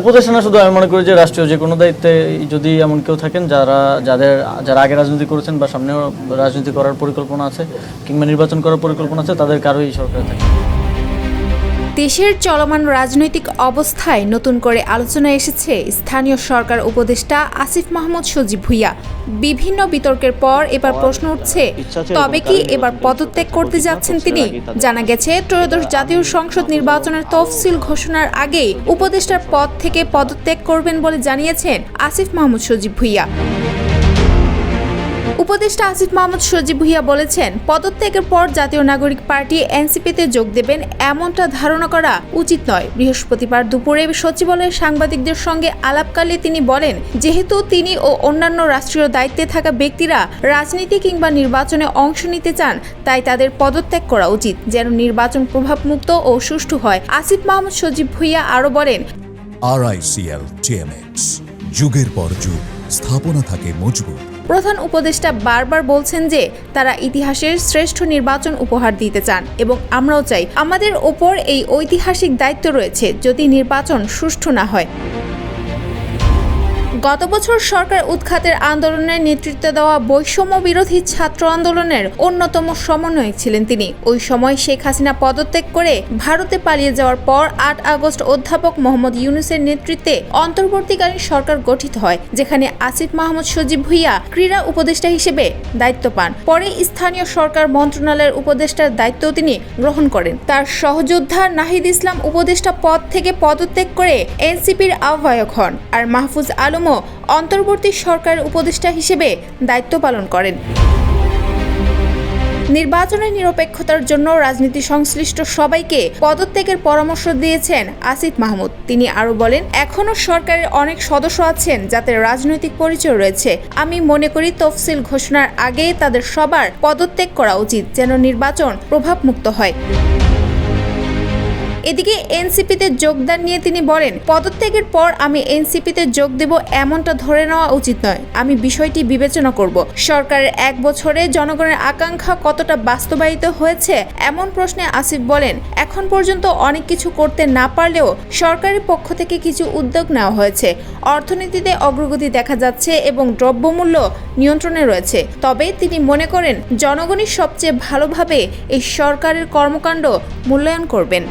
উপদেশ না শুধু আমি মনে করি যে রাষ্ট্রীয় যে কোনো দায়িত্বে যদি এমন কেউ থাকেন যারা, যাদের, যারা আগে রাজনীতি করেছেন বা সামনেও রাজনীতি করার পরিকল্পনা আছে কিংবা নির্বাচন করার পরিকল্পনা আছে, তাদের কারোই সরকারে থাকে দেশের চলমান রাজনৈতিক অবস্থায় নতুন করে আলোচনায় এসেছে স্থানীয় সরকার উপদেষ্টা আসিফ মাহমুদ সজীব ভুইয়া। বিভিন্ন বিতর্কের পর এবার প্রশ্ন উঠছে তবে কি এবার পদত্যাগ করতে যাচ্ছেন তিনি? জানা গেছে ত্রয়োদশ জাতীয় সংসদ নির্বাচনের তফসিল ঘোষণার আগে উপদেষ্টার পদ থেকে পদত্যাগ করবেন বলে জানিয়েছেন আসিফ মাহমুদ সজীব ভুইয়া। উপদেষ্টা আসিফ মাহমুদ সজীব ভুইয়া বলেছেন, পদত্যাগের পর জাতীয় নাগরিক পার্টি এনসিপিতে যোগ দেবেন এমনটা ধারণা করা উচিত নয়। বৃহস্পতিবার দুপুরে সচিবালয়ের সাংবাদিকদের সঙ্গে আলাপকালে তিনি বলেন, যেহেতু তিনি ও অন্যান্য রাষ্ট্রীয় দায়িত্বে থাকা ব্যক্তিরা রাজনীতি কিংবা নির্বাচনে অংশ নিতে চান, তাই তাদের পদত্যাগ করা উচিত, যেন নির্বাচন প্রভাবমুক্ত ও সুষ্ঠু হয়। আসিফ মাহমুদ সজীব ভুইয়া আরও বলেন আরআইসিএল যুগের পর যুগ, স্থাপনা থাকে মজবুত। প্রধান উপদেষ্টা বারবার বলছেন যে তারা ইতিহাসের শ্রেষ্ঠ নির্বাচন উপহার দিতে চান এবং আমরাও চাই। আমাদের ওপর এই ঐতিহাসিক দায়িত্ব রয়েছে যদি নির্বাচন সুষ্ঠু না হয়। গত বছর সরকার উৎখাতের আন্দোলনের নেতৃত্ব দেওয়া বৈষম্য বিরোধী ছাত্র আন্দোলনের অন্যতম সমন্বয়ক ছিলেন তিনি। ওই সময় শেখ হাসিনা পদত্যাগ করে ভারতে পালিয়ে যাওয়ার পর আট আগস্ট অধ্যাপক মোহাম্মদ ইউনুসের নেতৃত্বে অন্তর্বর্তীকালীন সরকার গঠিত হয়, যেখানে আসিফ মাহমুদ সজীব ভুইয়া ক্রীড়া উপদেষ্টা হিসেবে দায়িত্ব পান। পরে স্থানীয় সরকার মন্ত্রণালয়ের উপদেষ্টার দায়িত্ব তিনি গ্রহণ করেন। তার সহযোদ্ধা নাহিদ ইসলাম উপদেষ্টা পদ থেকে পদত্যাগ করে এনসিপির আহ্বায়ক হন। আর মাহফুজ আলমও অন্তর্বর্তী সরকারের উপদেষ্টা হিসেবে দায়িত্ব পালন করেন। নির্বাচনের নিরপেক্ষতার জন্য রাজনীতি সংশ্লিষ্ট সবাইকে পদত্যাগের পরামর্শ দিয়েছেন আসিফ মাহমুদ। তিনি আরও বলেন, এখনও সরকারের অনেক সদস্য আছেন যাদের রাজনৈতিক পরিচয় রয়েছে। আমি মনে করি তফসিল ঘোষণার আগে তাদের সবার পদত্যাগ করা উচিত যেন নির্বাচন প্রভাবমুক্ত হয়। এদিকে এনসিপিতে যোগদান নিয়ে তিনি বলেন, পদত্যাগের পর আমি এনসিপিতে যোগ দেব এমনটা ধরে নেওয়া উচিত নয়। আমি বিষয়টি বিবেচনা করব। সরকারের এক বছরে জনগণের আকাঙ্ক্ষা কতটা বাস্তবায়িত হয়েছে এমন প্রশ্নে আসিফ বলেন, এখন পর্যন্ত অনেক কিছু করতে না পারলেও সরকারের পক্ষ থেকে কিছু উদ্যোগ নেওয়া হয়েছে। অর্থনীতিতে অগ্রগতি দেখা যাচ্ছে এবং দ্রব্যমূল্য নিয়ন্ত্রণে রয়েছে। তবে তিনি মনে করেন, জনগণই সবচেয়ে ভালোভাবে এই সরকারের কর্মকাণ্ড মূল্যায়ন করবেন।